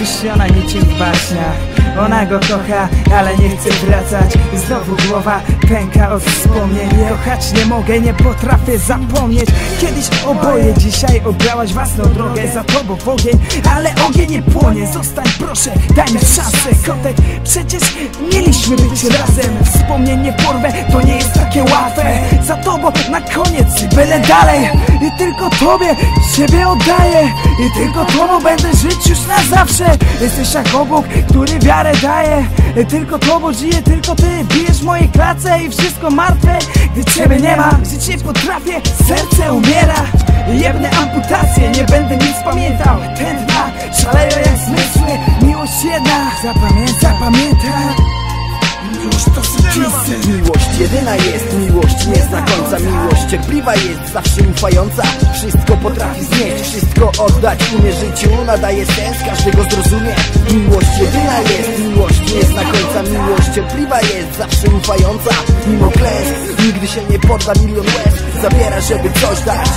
myśli ona niczym w baśniach Ona go kocha, ale nie chce wracać. Znowu głowa pęka od wspomnień. Kochać nie mogę, nie potrafię zapomnieć. Kiedyś oboje, dzisiaj obrałaś własną drogę. Za tobą w ogień, ale ogień nie płonie. Zostań proszę, daj mi szansę Kotek, przecież mieliśmy być razem. Wspomnień nie porwę, to nie jest takie łatwe. Za tobą na koniec, byle dalej. I tylko tobie siebie oddaję. I tylko tobą będę żyć już na zawsze. Jesteś jak obok, który wiarę daje. Tylko tobą żyję, tylko ty. Bijesz w mojej klatce i wszystko martwe. Gdy ciebie nie ma, żyć nie potrafię. Serce umiera. Jebne amputacje, nie będę nic pamiętał. Tętna, szaleją jak zmysły. Miłość jedna, zapamiętaj, zapamiętaj Miłość to sukinsyn Miłość jedyna jest, miłość nie zna końca. Miłość cierpliwa jest, zawsze ufająca. Wszystko potrafi znieść, wszystko oddać Umie życiu, nadaje sens, każdy go zrozumie. Miłość jedyna jest, miłość nie zna końca Miłość cierpliwa jest, zawsze ufająca. Mimo klęsk, nigdy się nie podda Milion łez. Zabiera, żeby coś dać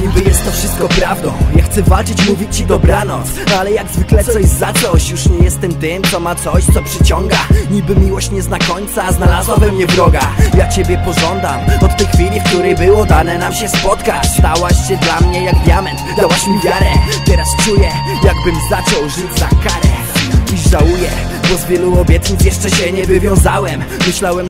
Niby jest to wszystko prawdą. Ja chcę walczyć, mówić ci dobranoc. Ale jak zwykle coś za coś. Już nie jestem tym, co ma coś, co przyciąga. Niby miłość nie zna końca Znalazła we mnie wroga. Ja ciebie pożądam Od tej chwili, w której było dane nam się spotkać. Stałaś się dla mnie jak diament Dałaś mi wiarę. Teraz czuję, jakbym zaczął żyć za karę. I żałuję, bo z wielu obietnic jeszcze się nie wywiązałem. Myślałem